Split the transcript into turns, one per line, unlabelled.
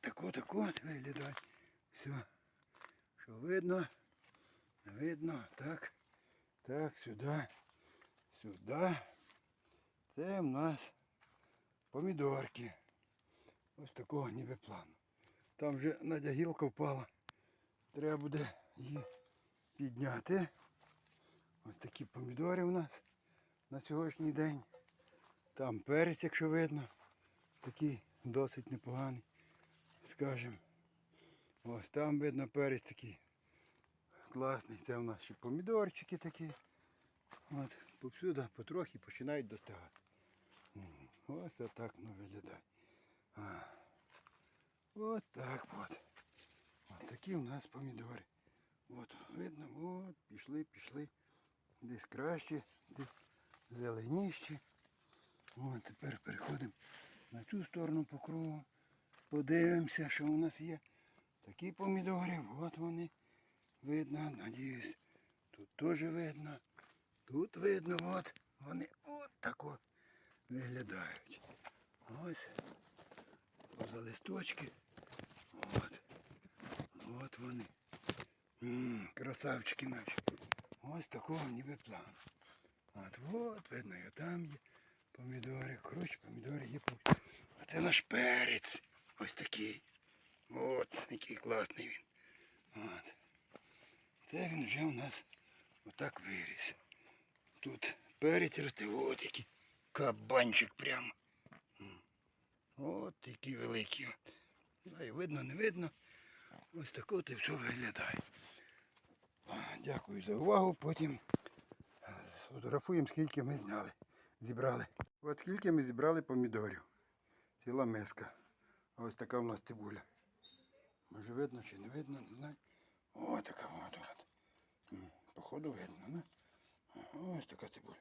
От так от так от виглядає. Все. Що видно? Видно. Так. Так, сюди. Сюди. Це в нас помідорки. Ось такого ніби плану. Там вже Надя гілка впала. Треба буде її підняти. Ось такі помідори у нас на сьогоднішній день. Там перець, якщо видно, такий досить непоганий, скажем. Ось там видно перець такий класний. Це у нас ще помідорчики такі. От, повсюди потрохи починають достигати. Ось отак воно виглядає. А. От так от. От такі у нас помідори. От видно, от, пішли, пішли. Десь краще, десь зеленіші. От тепер переходимо на цю сторону по кругу. Подивимося, що у нас є. Такі помідори, от вони. Видно, надіюсь. Тут теж видно. Тут видно, от вони от так от виглядають. Ось. Поза листочки. От. От вони. М, красавчики наші. Ось такого ніби плану. От, от видно, і там є помідори. Коротше, помідори є. А це наш перець. Ось такий. От, який класний він. От. Це він вже у нас отак виріс. Тут перець росте, от який кабанчик прямо. От який великий. Ну, і видно, не видно. Ось так от і все виглядає. Дякую за увагу. Потім сфотографуємо, скільки ми зняли, зібрали. От скільки ми зібрали помідорів. Ціла миска. Ось така в нас цибуля. Може видно чи не видно, не знаю. О, така от. от. Походу видно, не? Ось така цибуля.